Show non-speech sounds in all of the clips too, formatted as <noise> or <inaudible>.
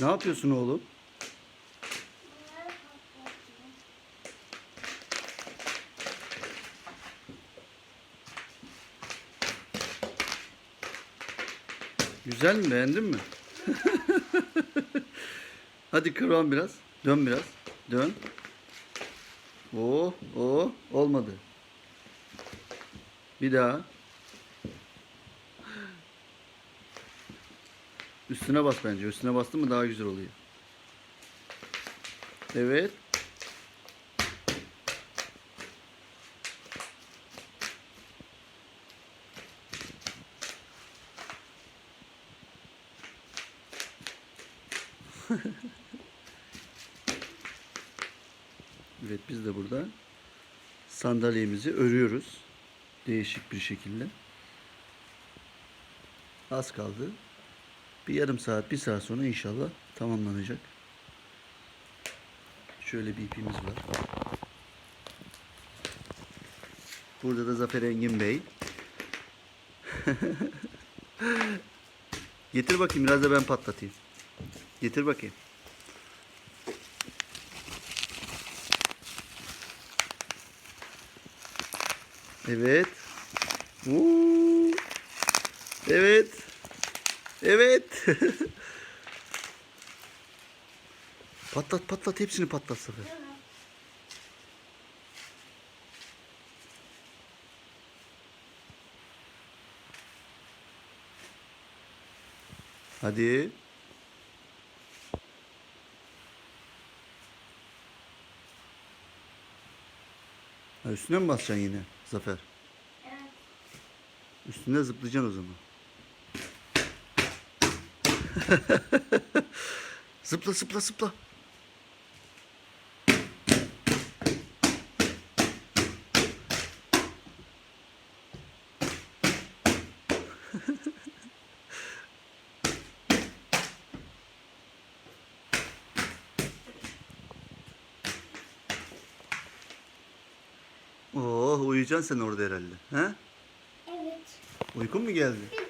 Ne yapıyorsun oğlum? Güzel mi? Beğendin mi? <laughs> Hadi kıvran biraz. Dön biraz. Dön. Oo, oo, olmadı. Bir daha. Üstüne bas bence. Üstüne bastın mı daha güzel oluyor. Evet. <laughs> Evet biz de burada sandalyemizi örüyoruz. Değişik bir şekilde. Az kaldı. Bir yarım saat, bir saat sonra inşallah tamamlanacak. Şöyle bir ipimiz var. Burada da Zafer Engin Bey. <laughs> Getir bakayım biraz da ben patlatayım. Getir bakayım. Evet. Uuu. Evet. Evet. <laughs> patlat patlat hepsini patlat Zafer. Hadi. Ha, üstüne mi basacaksın yine Zafer? Evet. Üstüne zıplayacaksın o zaman. <laughs> zıpla zıpla zıpla. <laughs> Oh uyuyacaksın sen orada herhalde. He? Evet. Uykun mu geldi?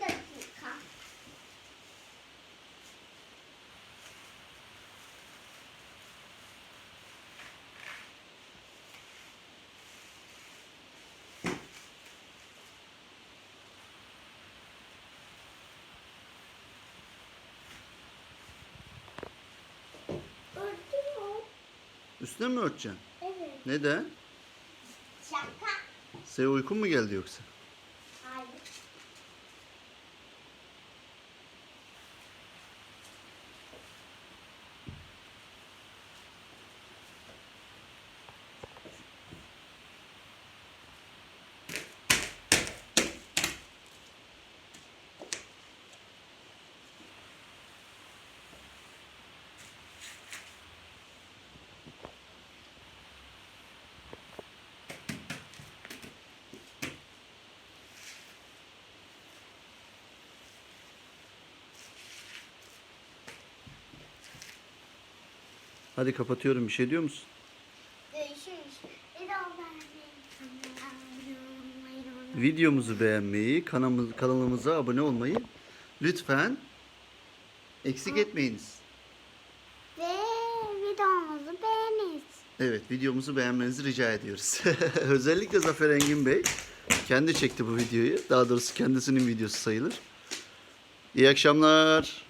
Üstüne mi örteceksin? Evet. Neden? Şaka. Senin uykun mu geldi yoksa? Hadi kapatıyorum. Bir şey diyor musun? Videomuzu beğenmeyi, kanalımız, kanalımıza abone olmayı lütfen eksik etmeyiniz. Ve videomuzu beğeniniz. Evet, videomuzu beğenmenizi rica ediyoruz. <laughs> Özellikle Zafer Engin Bey kendi çekti bu videoyu. Daha doğrusu kendisinin videosu sayılır. İyi akşamlar.